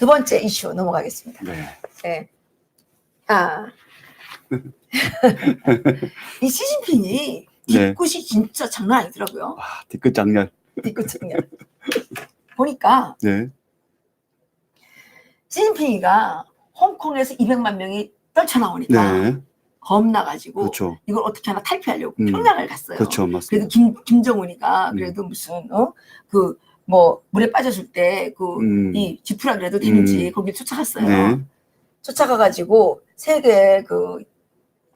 두 번째 이슈 넘어가겠습니다. 네. 네. 아. 이 시진핑이 네. 뒤끝이 진짜 장난 아니더라고요. 와, 뒤끝 장렬. 뒤끝 장난. 보니까 네. 시진핑이가 홍콩에서 200만 명이 떨쳐나오니까 네. 겁나가지고 그렇죠. 이걸 어떻게 하나 탈피하려고 음. 평양을 갔어요. 그렇죠. 그래도 맞습니다. 김 김정은이가 음. 그래도 무슨 어 그 뭐 물에 빠졌을 때 그 음. 이 지푸라 그래도 되는지 음. 거기 쫓아갔어요. 네. 쫓아가가지고 세계 그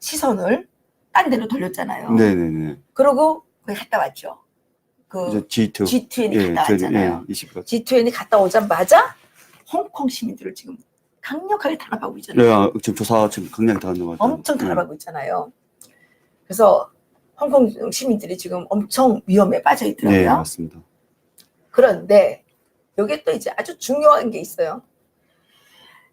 시선을 딴 데로 돌렸잖아요. 네, 네, 네. 그러고 거기 갔다 왔죠. 그 G2. G20 갔다 왔잖아요. 예, 20가. G20 갔다 오자마자 홍콩 시민들을 지금 강력하게 탄압하고 있잖아요. 네, 아, 지금 조사 지금 강력히 것 같아요. 엄청 탄압하고 있잖아요. 그래서 홍콩 시민들이 지금 엄청 위험에 빠져 네, 있더라고요. 네, 맞습니다. 그런데 여기에 또 이제 아주 중요한 게 있어요.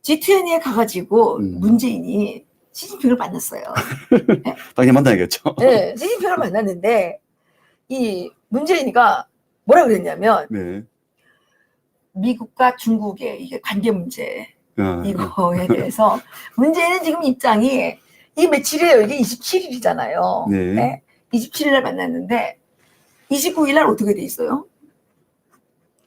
G20에 가가지고 음. 문재인이 시진핑을 만났어요. 당연히 만나야겠죠. 네, 시진핑을 만났는데 이 문재인이가 뭐라 그랬냐면 네. 미국과 중국의 이게 관계 문제 아, 이거에 대해서 문재인은 지금 입장이 이 며칠이에요. 이게 27일이잖아요. 네. 27일 날 만났는데 29일 날 어떻게 돼 있어요?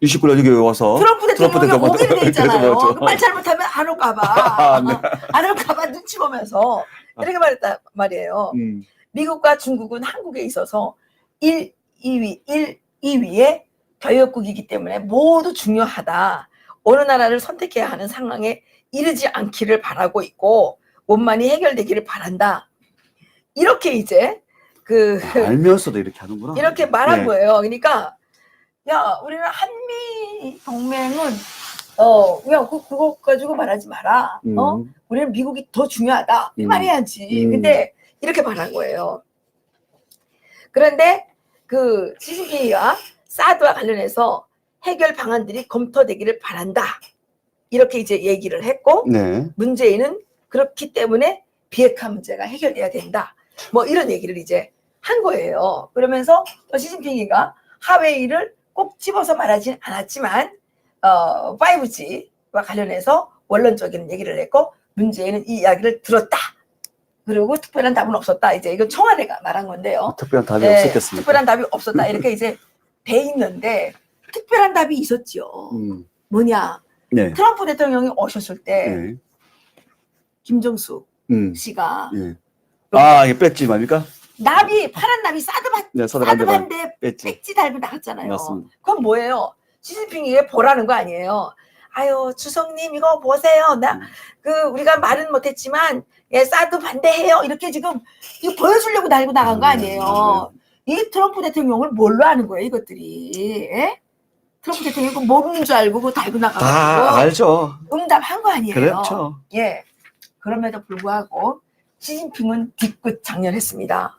29일 여기 와서 트럼프 대통령이 대통령 오기로 돼 있잖아요. 말 잘못하면 안 올까봐 아, 네. 안 올까봐 눈치 보면서 이렇게 말했단 말이에요. 음, 미국과 중국은 한국에 있어서 1, 2위, 1, 2위의 교역국이기 때문에 모두 중요하다. 어느 나라를 선택해야 하는 상황에 이르지 않기를 바라고 있고 원만히 해결되기를 바란다. 이렇게 이제 그 알면서도 이렇게 하는구나. 이렇게 말한 네. 거예요. 그러니까 야 우리는 한미 동맹은 어 야 그, 그거 가지고 말하지 마라. 음, 어 우리는 미국이 더 중요하다. 이 음. 말해야지. 음. 근데 이렇게 말한 거예요. 그런데 그 시진핑이가 사드와 관련해서 해결 방안들이 검토되기를 바란다. 이렇게 이제 얘기를 했고 네. 문재인은 그렇기 때문에 비핵화 문제가 해결돼야 된다. 뭐 이런 얘기를 이제 한 거예요. 그러면서 또 시진핑이가 하웨이를 꼭 집어서 말하진 않았지만 어 5G와 관련해서 원론적인 얘기를 했고 문재인은 이 이야기를 들었다. 그리고 특별한 답은 없었다. 이제 이건 청와대가 말한 건데요. 특별한 답이 네, 없었겠습니다. 특별한 답이 없었다. 이렇게 이제 돼 있는데 특별한 답이 있었죠. 음, 뭐냐? 네. 트럼프 대통령이 오셨을 때 네. 김정수 음, 씨가 예. 아, 이게 뺐지 말입니까? 나비 파란 나비 사드반 네, 서들한데 사드반대 뺐지. 백지 달고 나갔잖아요. 맞습니다. 그건 뭐예요? 시진핑이 이게 보라는 거 아니에요. 아유 주성님 이거 보세요. 나 음. 그 우리가 말은 못했지만 예 사드 반대해요. 이렇게 지금 이거 보여주려고 달고 나간 거 아니에요. 이 트럼프 대통령을 뭘로 아는 거예요 이것들이? 예? 트럼프 대통령이 그거 모르는 줄 알고 그거 달고 다 나가고 알죠. 응답한 거 아니에요. 그렇죠. 예. 그럼에도 불구하고 시진핑은 뒤끝 장렬했습니다.